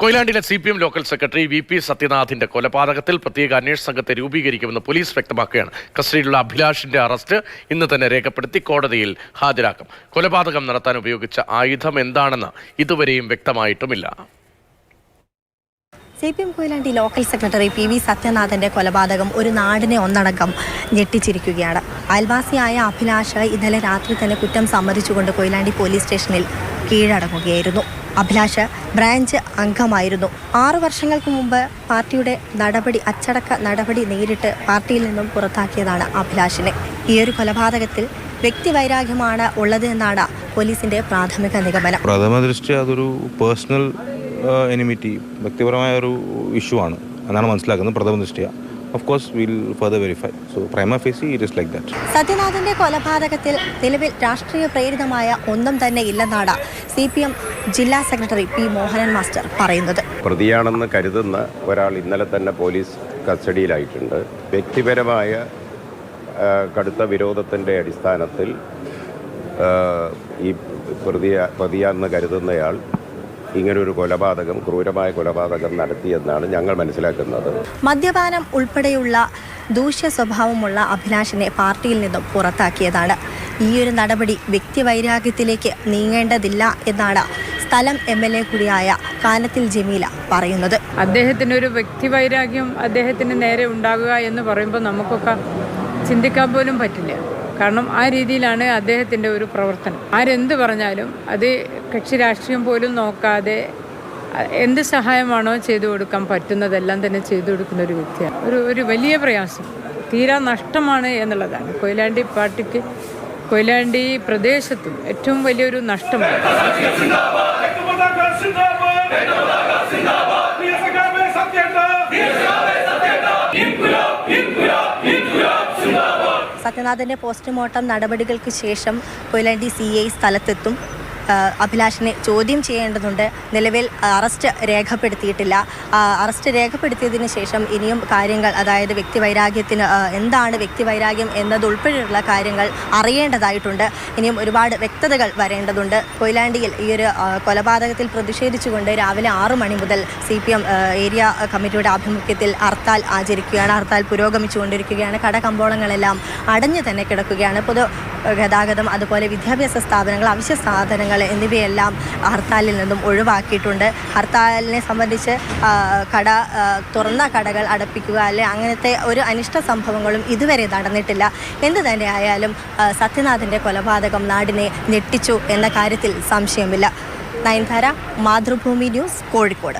കൊയിലാണ്ടിയിലെ C P M local secretary V P സത്യനാഥിന്റെ കൊലപാതകത്തിൽ പ്രത്യേക അന്വേഷണ സംഘത്തെ രൂപീകരിക്കുമെന്ന് പോലീസ് വ്യക്തമാക്കുകയാണ്. കസ്റ്റഡിയിലുള്ള അഭിലാഷിന്റെ അറസ്റ്റ് ഇന്ന് തന്നെ രേഖപ്പെടുത്തി കോടതിയിൽ ഹാജരാക്കും. കൊലപാതകം നടത്താൻ ഉപയോഗിച്ച ആയുധം എന്താണെന്ന് ഇതുവരെയും വ്യക്തമായിട്ടുമില്ല. C P M Koyilandy local secretary P V സത്യനാഥന്റെ കൊലപാതകം ഒരു നാടിനെ ഒന്നടങ്കം ഞെട്ടിച്ചിരിക്കുകയാണ്. അയൽവാസിയായ അഭിലാഷ് ഇന്നലെ രാത്രി തന്നെ കുറ്റം സമ്മതിച്ചുകൊണ്ട് കൊയിലാണ്ടി പോലീസ് സ്റ്റേഷനിൽ കീഴടങ്ങുകയായിരുന്നു. അഭിലാഷ് ബ്രാഞ്ച് അംഗമായിരുന്നു. ആറു വർഷങ്ങൾക്ക് മുമ്പ് പാർട്ടിയുടെ നടപടി അച്ചടക്ക നടപടി നേരിട്ട് പാർട്ടിയിൽ നിന്നും പുറത്താക്കിയതാണ് അഭിലാഷിനെ. ഈ ഒരു കൊലപാതകത്തിൽ വ്യക്തിവൈരാഗ്യമാണ് ഉള്ളത് എന്നാണ് പോലീസിന്റെ പ്രാഥമിക നിഗമനം. പ്രഥമ ദൃഷ്ടി അതൊരു പേഴ്സണൽ എനിമിറ്റി വ്യക്തിപരമായ ഒരു ഇഷ്യൂ ആണ്. എന്നാണ് മനസ്സിലാക്കുന്നത് പ്രഥമ ദൃഷ്ടിയ. Of course will further verify so prima facie it is like that സത്യനാഥന്റെ കൊലപാതകത്തിൽ നിലവിൽ രാഷ്ട്രീയ പ്രേരിതമായ ഒന്നും തന്നെ ഇല്ലെന്നാണ് സി പി എം ജില്ലാ സെക്രട്ടറി പി മോഹനൻ മാസ്റ്റർ പറയുന്നത്. പ്രതിയാണെന്ന് കരുതുന്ന ഒരാൾ ഇന്നലെ തന്നെ പോലീസ് കസ്റ്റഡിയിലായിട്ടുണ്ട്. വ്യക്തിപരമായ കടുത്ത വിരോധത്തിന്റെ അടിസ്ഥാനത്തിൽ ഈ പ്രതിയ പ്രതിയാണെന്ന് കരുതുന്നയാൾ ഇങ്ങനൊരു കൊലപാതകം ക്രൂരമായ കൊലപാതകം നടത്തിയെന്നാണ് ഞങ്ങൾ മനസ്സിലാക്കുന്നത്. മദ്യപാനം ഉൾപ്പെടെയുള്ള ദൂഷ്യ സ്വഭാവമുള്ള അഭിലാഷിനെ പാർട്ടിയിൽ നിന്നും പുറത്താക്കിയതാണ്. ഈ ഒരു നടപടി വ്യക്തിവൈരാഗ്യത്തിലേക്ക് നീങ്ങേണ്ടതില്ല എന്നാണ് സ്ഥലം എം എൽ എ കൂടിയായ കാനത്തിൽ ജമീല പറയുന്നത്. അദ്ദേഹത്തിന് ഒരു വ്യക്തിവൈരാഗ്യം അദ്ദേഹത്തിന് നേരെ ഉണ്ടാകുക എന്ന് പറയുമ്പോൾ നമുക്കൊക്കെ ചിന്തിക്കാൻ പോലും പറ്റില്ല. കാരണം ആ രീതിയിലാണ് അദ്ദേഹത്തിന്റെ ഒരു പ്രവർത്തനം. ആരെന്ത് പറഞ്ഞാലും അത് കക്ഷി രാഷ്ട്രീയം പോലും നോക്കാതെ എന്ത് സഹായമാണോ ചെയ്തു കൊടുക്കാൻ പറ്റുന്നതെല്ലാം തന്നെ ചെയ്തു കൊടുക്കുന്ന ഒരു വ്യക്തിയാണ്. ഒരു ഒരു വലിയ പ്രയാസം. തീരാ നഷ്ടമാണ് എന്നുള്ളതാണ്. കൊയിലാണ്ടി പാർട്ടിക്ക് കൊയിലാണ്ടി പ്രദേശത്തും ഏറ്റവും വലിയൊരു നഷ്ടമാണ്! സത്യനാഥന്റെ പോസ്റ്റ്മോർട്ടം നടപടികൾക്ക് ശേഷം കൊയിലാണ്ടി സി ഐ സ്ഥലത്തെത്തും. അഭിലാഷിനെ ചോദ്യം ചെയ്യേണ്ടതുണ്ട്. നിലവിൽ അറസ്റ്റ് രേഖപ്പെടുത്തിയിട്ടില്ല. അറസ്റ്റ് രേഖപ്പെടുത്തിയതിന് ശേഷം ഇനിയും കാര്യങ്ങൾ അതായത് വ്യക്തിവൈരാഗ്യത്തിന് എന്താണ് വ്യക്തിവൈരാഗ്യം എന്നതുൾപ്പെടെയുള്ള കാര്യങ്ങൾ അറിയേണ്ടതായിട്ടുണ്ട്. ഇനിയും ഒരുപാട് വ്യക്തതകൾ വരേണ്ടതുണ്ട്. കൊയിലാണ്ടിയിൽ ഈ ഒരു കൊലപാതകത്തിൽ പ്രതിഷേധിച്ചുകൊണ്ട് രാവിലെ ആറു മണി മുതൽ സി പി എം ഏരിയ കമ്മിറ്റിയുടെ ആഭിമുഖ്യത്തിൽ ഹർത്താൽ ആചരിക്കുകയാണ്. ഹർത്താൽ പുരോഗമിച്ചുകൊണ്ടിരിക്കുകയാണ്. കട കടകമ്പോളങ്ങളെല്ലാം അടഞ്ഞു തന്നെ കിടക്കുകയാണ്. പൊതു ഗതാഗതം അതുപോലെ വിദ്യാഭ്യാസ സ്ഥാപനങ്ങൾ അവശ്യ സാധനങ്ങൾ എന്നിവയെല്ലാം ഹർത്താലിൽ നിന്നും ഒഴിവാക്കിയിട്ടുണ്ട്. ഹർത്താലിനെ സംബന്ധിച്ച് കട തുറന്ന കടകൾ അടപ്പിക്കുക അല്ലെ അങ്ങനത്തെ ഒരു അനിഷ്ട സംഭവങ്ങളും ഇതുവരെ നടന്നിട്ടില്ല. എന്ത് തന്നെ ആയാലും കൊലപാതകം നാടിനെ ഞെട്ടിച്ചു എന്ന കാര്യത്തിൽ സംശയമില്ല. നയൻതാര മാതൃഭൂമി ന്യൂസ് കോഴിക്കോട്.